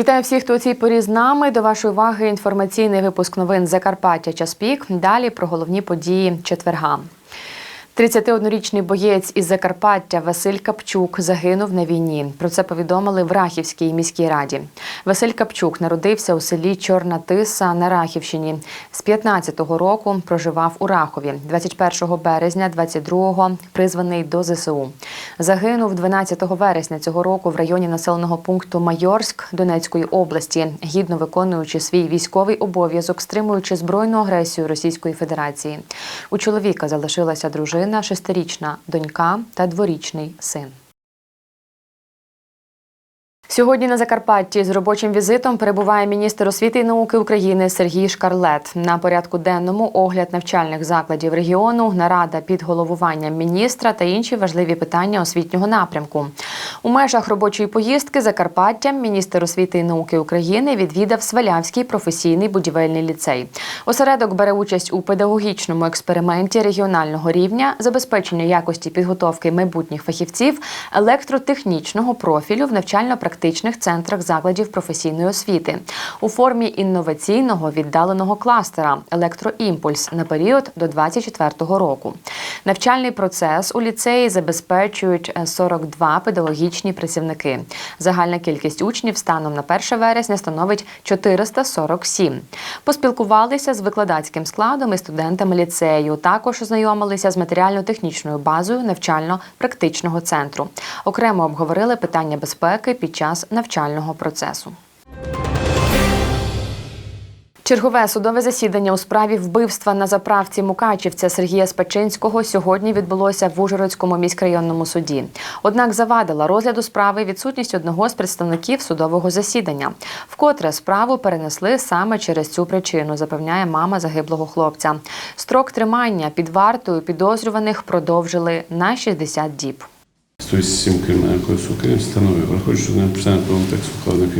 Вітаю всіх, хто у цій порі з нами. До вашої уваги інформаційний випуск новин Закарпаття час пік. Далі про головні події четверга. 31-річний боєць із Закарпаття Василь Капчук загинув на війні. Про це повідомили в Рахівській міській раді. Василь Капчук народився у селі Чорна Тиса на Рахівщині. З 15-го року проживав у Рахові. 21 березня 22-го призваний до ЗСУ. Загинув 12 вересня цього року в районі населеного пункту Майорськ Донецької області, гідно виконуючи свій військовий обов'язок, стримуючи збройну агресію Російської Федерації. У чоловіка залишилася дружина, шестирічна донька та дворічний син. Сьогодні на Закарпатті з робочим візитом перебуває міністр освіти і науки України Сергій Шкарлет. На порядку денному огляд навчальних закладів регіону, нарада під головуванням міністра та інші важливі питання освітнього напрямку. У межах робочої поїздки Закарпаттям міністр освіти і науки України відвідав Свалявський професійний будівельний ліцей. Осередок бере участь у педагогічному експерименті регіонального рівня забезпечення якості підготовки майбутніх фахівців електротехнічного профілю в навчально-практичних центрах закладів професійної освіти у формі інноваційного віддаленого кластера Електроімпульс на період до 2024 року. Навчальний процес у ліцеї забезпечують е, 42 педагогічні працівники. Загальна кількість учнів станом на 1 вересня становить 447. Поспілкувалися з викладацьким складом і студентами ліцею. Також ознайомилися з матеріально-технічною базою навчально-практичного центру. Окремо обговорили питання безпеки під час навчального процесу. Чергове судове засідання у справі вбивства на заправці Мукачівця Сергія Спачинського сьогодні відбулося в Ужгородському міськрайонному суді. Однак завадила розгляду справи відсутність одного з представників судового засідання. Вкотре справу перенесли саме через цю причину, запевняє мама загиблого хлопця. Строк тримання під вартою підозрюваних продовжили на 60 діб. 107 Кримінального кодексу України встановив, враховуючи, що не написання правом тексту вкладених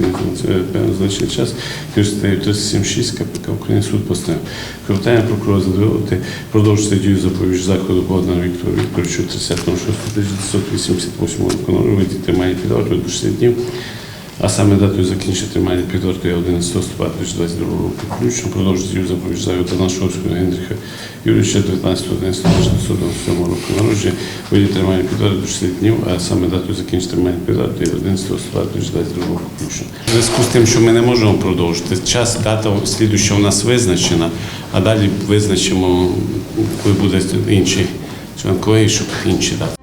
певний значний час, статтею 376 КПК України суд постановив. Клопотання прокурора задоволити продовжити дію запобіж заходу Богдана Віктора Вікторовичу 30.06.1988 року номер виді тримання підавати до 60 днів, а саме датою закінчення тримання під вартою 11 листопада 2022 року. Включно продовжити дію запобіж заходу Данашовського Генріха Юрійовича 19 11 року народження, виді тримання під до 60 днів, а саме датою закінчення тримання під вартою 11 листопада 2022 року включно. У зв'язку з тим, що ми не можемо продовжити, час, дата слідуща у нас визначена, а далі визначимо, коли буде інший член колегії, щоб інші дати.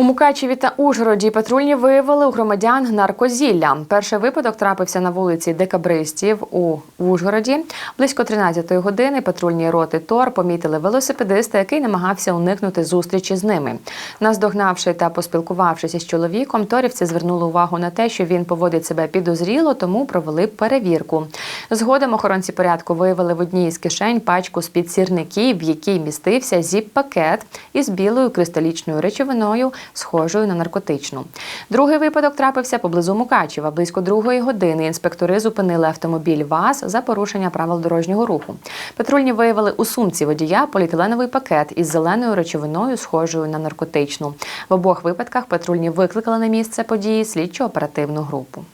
У Мукачеві та Ужгороді патрульні виявили у громадян наркозілля. Перший випадок трапився на вулиці Декабристів у Ужгороді. Близько 13-ї години патрульні роти ТОР помітили велосипедиста, який намагався уникнути зустрічі з ними. Наздогнавши та поспілкувавшися з чоловіком, торівці звернули увагу на те, що він поводить себе підозріло, тому провели перевірку. Згодом охоронці порядку виявили в одній із кишень пачку з-під сірників, в якій містився зіп-пакет із білою кристалічною речовиною, схожою на наркотичну. Другий випадок трапився поблизу Мукачева. Близько другої години інспектори зупинили автомобіль ВАЗ за порушення правил дорожнього руху. Патрульні виявили у сумці водія поліетиленовий пакет із зеленою речовиною, схожою на наркотичну. В обох випадках патрульні викликали на місце події слідчо-оперативну групу.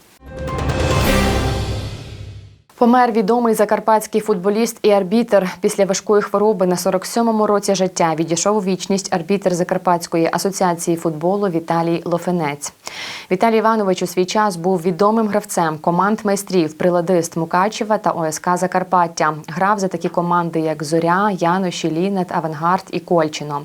Помер відомий закарпатський футболіст і арбітр після важкої хвороби на 47-му році життя. Відійшов у вічність арбітр Закарпатської асоціації футболу Віталій Лофенець. Віталій Іванович у свій час був відомим гравцем команд майстрів Приладист Мукачева та ОСК Закарпаття. Грав за такі команди, як Зоря, Яноші, Лінет, Авангард і Кольчино.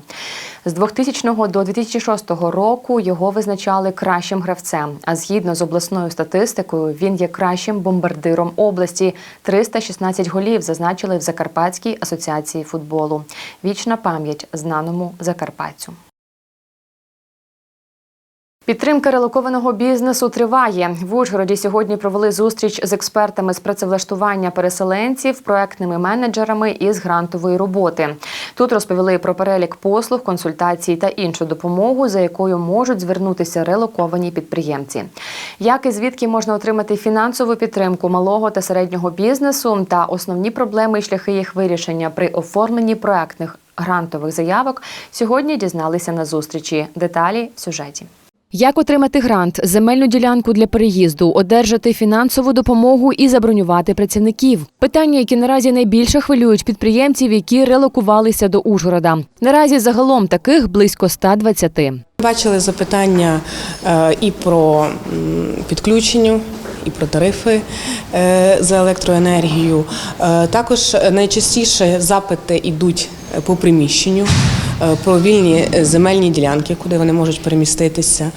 З 2000 до 2006 року його визначали кращим гравцем. А згідно з обласною статистикою, він є кращим бомбардиром області. 316 голів зазначили в Закарпатській асоціації футболу. Вічна пам'ять знаному закарпатцю. Підтримка релокованого бізнесу триває. В Ужгороді сьогодні провели зустріч з експертами з працевлаштування переселенців, проектними менеджерами із грантової роботи. Тут розповіли про перелік послуг, консультацій та іншу допомогу, за якою можуть звернутися релоковані підприємці. Як і звідки можна отримати фінансову підтримку малого та середнього бізнесу та основні проблеми і шляхи їх вирішення при оформленні проектних грантових заявок, сьогодні дізналися на зустрічі. Деталі в сюжеті. Як отримати грант, земельну ділянку для переїзду, одержати фінансову допомогу і забронювати працівників? Питання, які наразі найбільше хвилюють підприємців, які релокувалися до Ужгорода. Наразі загалом таких близько 120. Бачили запитання е, і про підключення, і про тарифи е, за електроенергію. Е, Також найчастіше запити йдуть по приміщенню, про вільні земельні ділянки, куди вони можуть переміститися,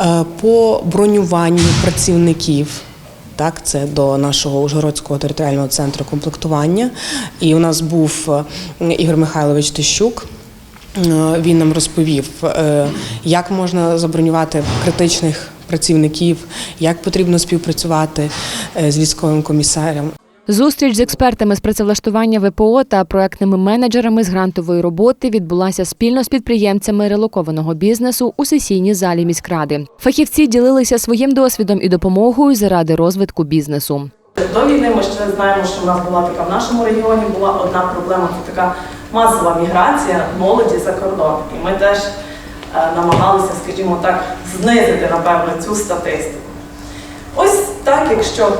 е, по бронюванню працівників. Так, це до нашого Ужгородського територіального центру комплектування. І у нас був е, Ігор Михайлович Тищук. Е, Він нам розповів, е, як можна забронювати критичних працівників, як потрібно співпрацювати е, з військовим комісарем. Зустріч з експертами з працевлаштування ВПО та проектними менеджерами з грантової роботи відбулася спільно з підприємцями релокованого бізнесу у сесійній залі міськради. Фахівці ділилися своїм досвідом і допомогою заради розвитку бізнесу. До війни ми ще знаємо, що в нас була така в нашому регіоні була одна проблема це така масова міграція молоді за кордон. І ми теж е, намагалися, скажімо так, знизити напевно цю статистику. Ось так, якщо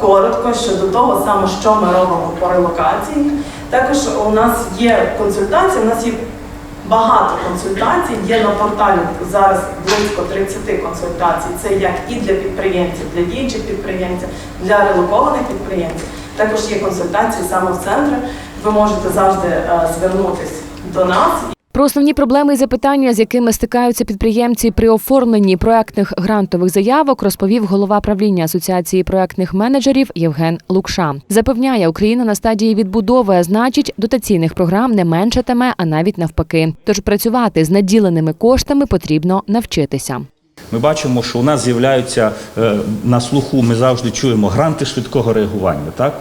коротко щодо того саме, що ми робимо по релокації. Також у нас є консультації, у нас є багато консультацій, є на порталі зараз близько 30 консультацій. Це як і для підприємців, для діючих підприємців, для релокованих підприємців. Також є консультації саме в центрі. Ви можете завжди е, звернутися до нас Про основні проблеми і запитання, з якими стикаються підприємці при оформленні проектних грантових заявок, розповів голова правління Асоціації проектних менеджерів Євген Лукша. Запевняє, Україна на стадії відбудови, а значить, дотаційних програм не меншатиме, а навіть навпаки. Тож працювати з наділеними коштами потрібно навчитися. Ми бачимо, що у нас з'являються е, на слуху, ми завжди чуємо гранти швидкого реагування. Так?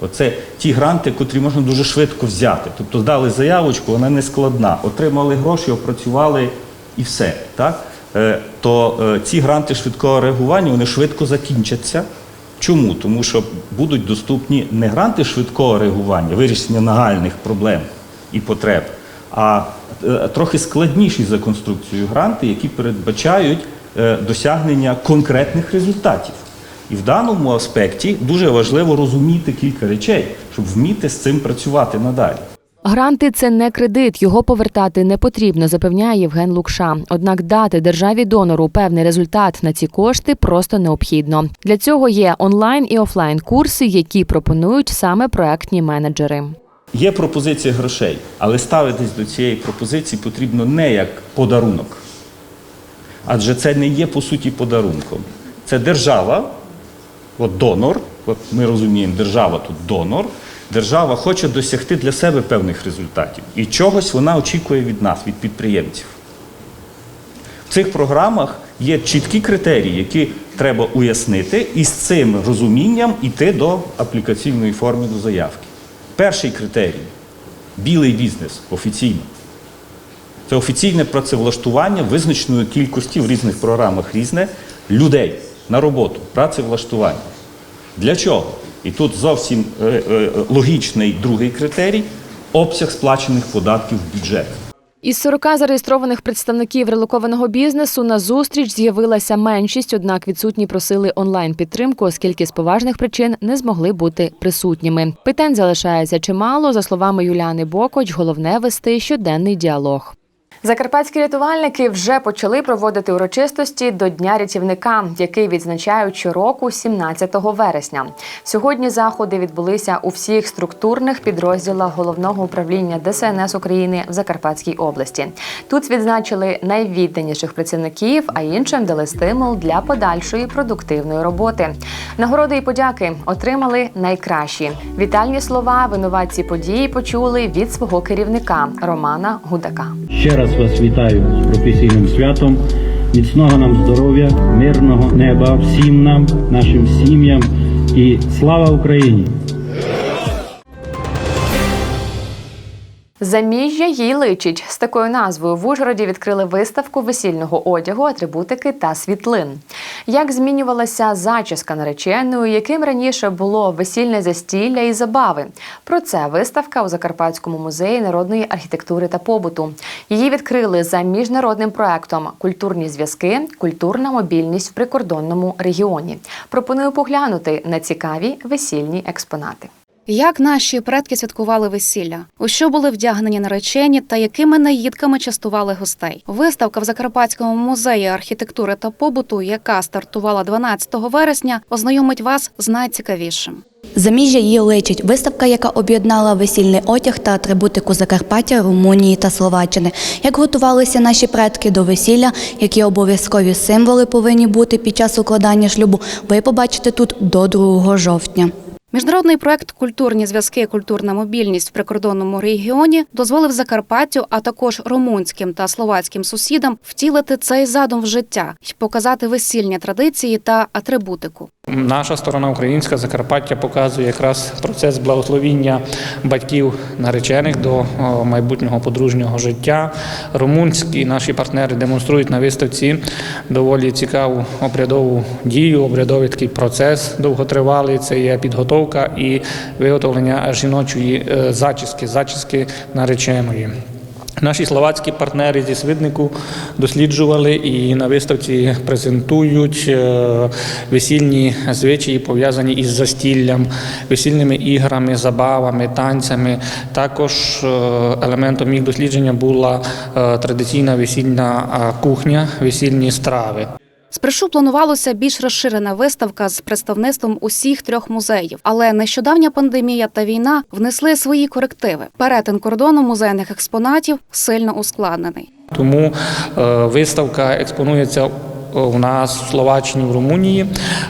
Оце ті гранти, котрі можна дуже швидко взяти. Тобто здали заявочку, вона не складна, отримали гроші, опрацювали і все. Так? Е, То е, ці гранти швидкого реагування вони швидко закінчаться. Чому? Тому що будуть доступні не гранти швидкого реагування, вирішення нагальних проблем і потреб, а е, трохи складніші за конструкцією гранти, які передбачають досягнення конкретних результатів. І в даному аспекті дуже важливо розуміти кілька речей, щоб вміти з цим працювати надалі. Гранти це не кредит, його повертати не потрібно, запевняє Євген Лукша. Однак дати державі донору певний результат на ці кошти просто необхідно. Для цього є онлайн і офлайн курси, які пропонують саме проектні менеджери. Є пропозиція грошей, але ставитись до цієї пропозиції потрібно не як подарунок. Адже це не є по суті подарунком. Це держава, от донор, от ми розуміємо, держава тут донор. Держава хоче досягти для себе певних результатів. І чогось вона очікує від нас, від підприємців. В цих програмах є чіткі критерії, які треба уяснити, і з цим розумінням йти до аплікаційної форми до заявки. Перший критерій білий бізнес офіційно. Це офіційне працевлаштування визначеної кількості в різних програмах різне людей на роботу, працевлаштування. Для чого? І тут зовсім е, е, логічний другий критерій обсяг сплачених податків в бюджет. Із 40 зареєстрованих представників релокованого бізнесу на зустріч з'явилася меншість, однак відсутні просили онлайн підтримку, оскільки з поважних причин не змогли бути присутніми. Питань залишається чимало. За словами Юліани Бокоч, головне вести щоденний діалог. Закарпатські рятувальники вже почали проводити урочистості до Дня рятівника, який відзначають щороку 17 вересня. Сьогодні заходи відбулися у всіх структурних підрозділах головного управління ДСНС України в Закарпатській області. Тут відзначили найвідданіших працівників, а іншим дали стимул для подальшої продуктивної роботи. Нагороди і подяки отримали найкращі. Вітальні слова винуватці події почули від свого керівника Романа Гудака. Ще раз вас вітаю з професійним святом. Міцного нам здоров'я, мирного неба всім нам, нашим сім'ям і слава Україні! Заміжжя їй личить з такою назвою в Ужгороді відкрили виставку весільного одягу, атрибутики та світлин. Як змінювалася зачіска нареченої, яким раніше було весільне застілля і забави? Про це виставка у Закарпатському музеї народної архітектури та побуту. Її відкрили за міжнародним проектом Культурні зв'язки, культурна мобільність в прикордонному регіоні. Пропоную поглянути на цікаві весільні експонати. Як наші предки святкували весілля? У що були вдягнені наречені та якими наїдками частували гостей? Виставка в Закарпатському музеї архітектури та побуту, яка стартувала 12 вересня, ознайомить вас з найцікавішим. Заміжжя її личить виставка, яка об'єднала весільний одяг та атрибутику Закарпаття, Румунії та Словаччини. Як готувалися наші предки до весілля, які обов'язкові символи повинні бути під час укладання шлюбу, ви побачите тут до 2 жовтня. Міжнародний проект Культурні зв'язки, культурна мобільність в прикордонному регіоні дозволив Закарпаттю, а також румунським та словацьким сусідам втілити цей задум в життя й показати весільні традиції та атрибутику. Наша сторона українська Закарпаття показує якраз процес благословіння батьків наречених до майбутнього подружнього життя. Румунські наші партнери демонструють на виставці доволі цікаву обрядову дію, обрядовий такий процес довготривалий. Це є підготовка і виготовлення жіночої е, зачіски, зачіски нареченої. Наші словацькі партнери зі Свиднику досліджували і на виставці презентують е, весільні звичаї, пов'язані із застіллям, весільними іграми, забавами, танцями. Також е, елементом їх дослідження була е, традиційна весільна кухня, весільні страви. Спершу планувалося більш розширена виставка з представництвом усіх трьох музеїв, але нещодавня пандемія та війна внесли свої корективи. Перетин кордону музейних експонатів сильно ускладнений. Тому е, виставка експонується е, у нас в Словаччині, в Румунії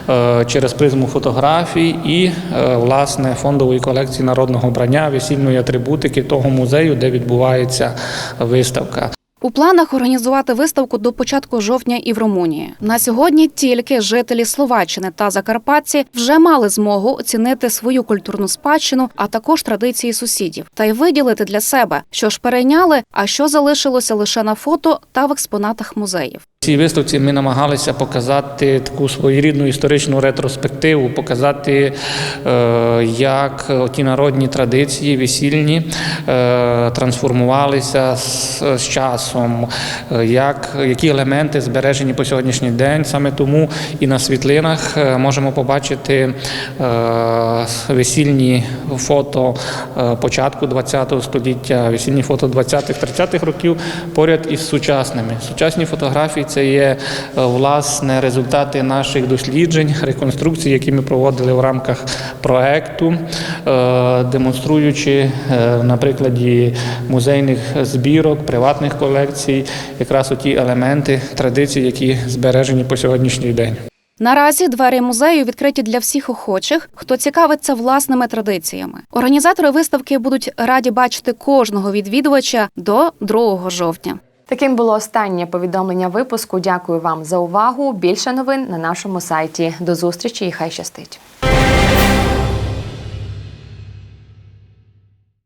е, через призму фотографій і власне фондової колекції народного брання, весільної атрибутики того музею, де відбувається виставка. У планах організувати виставку до початку жовтня і в Румунії. На сьогодні тільки жителі Словаччини та Закарпатці вже мали змогу оцінити свою культурну спадщину, а також традиції сусідів, та й виділити для себе, що ж перейняли, а що залишилося лише на фото та в експонатах музеїв. Цій виставці ми намагалися показати таку своєрідну історичну ретроспективу, показати, е, як ті народні традиції весільні е, трансформувалися з, часом, е, як, які елементи збережені по сьогоднішній день. Саме тому і на світлинах можемо побачити весільні фото початку ХХ століття, весільні фото 20-30-х років поряд із сучасними. Сучасні фотографії це є е, власне результати наших досліджень, реконструкцій, які ми проводили в рамках проекту, е, демонструючи е, на прикладі музейних збірок, приватних колекцій, якраз оті елементи традицій, які збережені по сьогоднішній день. Наразі двері музею відкриті для всіх охочих, хто цікавиться власними традиціями. Організатори виставки будуть раді бачити кожного відвідувача до 2 жовтня. Таким було останнє повідомлення випуску. Дякую вам за увагу. Більше новин на нашому сайті. До зустрічі і хай щастить.